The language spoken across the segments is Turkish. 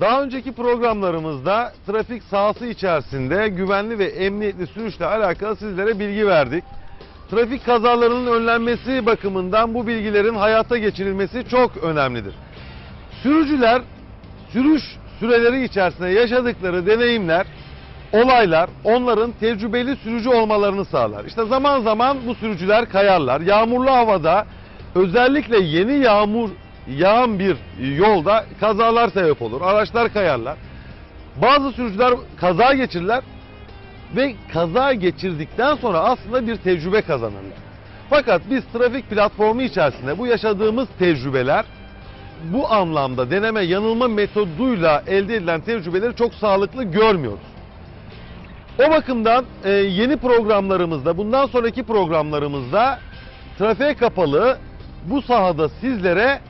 Daha önceki programlarımızda trafik sahası içerisinde güvenli ve emniyetli sürüşle alakalı sizlere bilgi verdik. Trafik kazalarının önlenmesi bakımından bu bilgilerin hayata geçirilmesi çok önemlidir. Sürücüler sürüş süreleri içerisinde yaşadıkları deneyimler, olaylar onların tecrübeli sürücü olmalarını sağlar. İşte zaman zaman bu sürücüler kayarlar. Yağmurlu havada özellikle yeni yağmur yağan bir yolda kazalar sebep olur. Araçlar kayarlar. Bazı sürücüler kaza geçirirler ve kaza geçirdikten sonra aslında bir tecrübe kazanırlar. Fakat biz trafik platformu içerisinde bu yaşadığımız tecrübeler bu anlamda deneme yanılma metoduyla elde edilen tecrübeleri çok sağlıklı görmüyoruz. O bakımdan e, yeni programlarımızda, bundan sonraki programlarımızda trafiğe kapalı bu sahada sizlere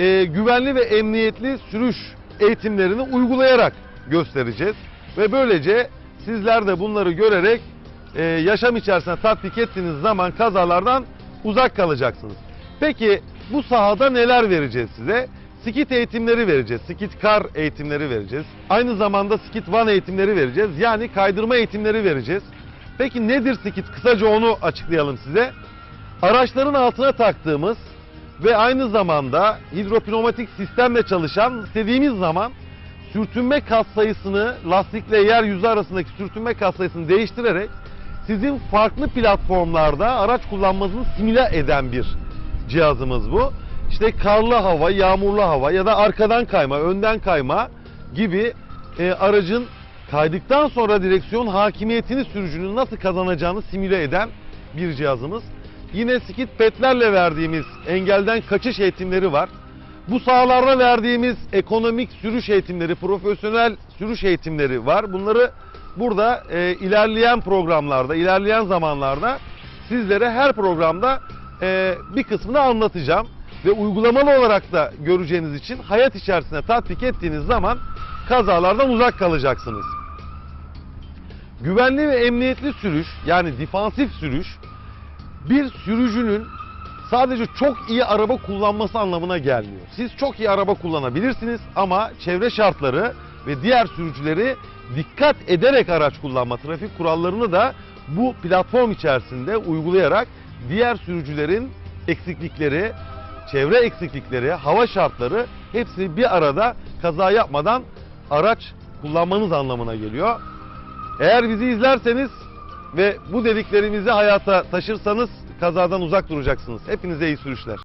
e, güvenli ve emniyetli sürüş eğitimlerini uygulayarak göstereceğiz. Ve böylece sizler de bunları görerek e, yaşam içerisinde tatbik ettiğiniz zaman kazalardan uzak kalacaksınız. Peki bu sahada neler vereceğiz size? Skit eğitimleri vereceğiz. Skit kar eğitimleri vereceğiz. Aynı zamanda skit van eğitimleri vereceğiz. Yani kaydırma eğitimleri vereceğiz. Peki nedir skit? Kısaca onu açıklayalım size. Araçların altına taktığımız ve aynı zamanda hidropneumatik sistemle çalışan istediğimiz zaman sürtünme kat sayısını lastikle yeryüzü arasındaki sürtünme kat sayısını değiştirerek sizin farklı platformlarda araç kullanmanızı simüle eden bir cihazımız bu. İşte karlı hava, yağmurlu hava ya da arkadan kayma, önden kayma gibi e, aracın kaydıktan sonra direksiyon hakimiyetini sürücünün nasıl kazanacağını simüle eden bir cihazımız. Yine skid petlerle verdiğimiz engelden kaçış eğitimleri var. Bu sahalarda verdiğimiz ekonomik sürüş eğitimleri, profesyonel sürüş eğitimleri var. Bunları burada e, ilerleyen programlarda, ilerleyen zamanlarda sizlere her programda e, bir kısmını anlatacağım. Ve uygulamalı olarak da göreceğiniz için hayat içerisinde tatbik ettiğiniz zaman kazalardan uzak kalacaksınız. Güvenli ve emniyetli sürüş yani defansif sürüş bir sürücünün sadece çok iyi araba kullanması anlamına gelmiyor. Siz çok iyi araba kullanabilirsiniz ama çevre şartları ve diğer sürücüleri dikkat ederek araç kullanma trafik kurallarını da bu platform içerisinde uygulayarak diğer sürücülerin eksiklikleri, çevre eksiklikleri, hava şartları hepsini bir arada kaza yapmadan araç kullanmanız anlamına geliyor. Eğer bizi izlerseniz ve bu dediklerimizi hayata taşırsanız kazadan uzak duracaksınız. Hepinize iyi sürüşler.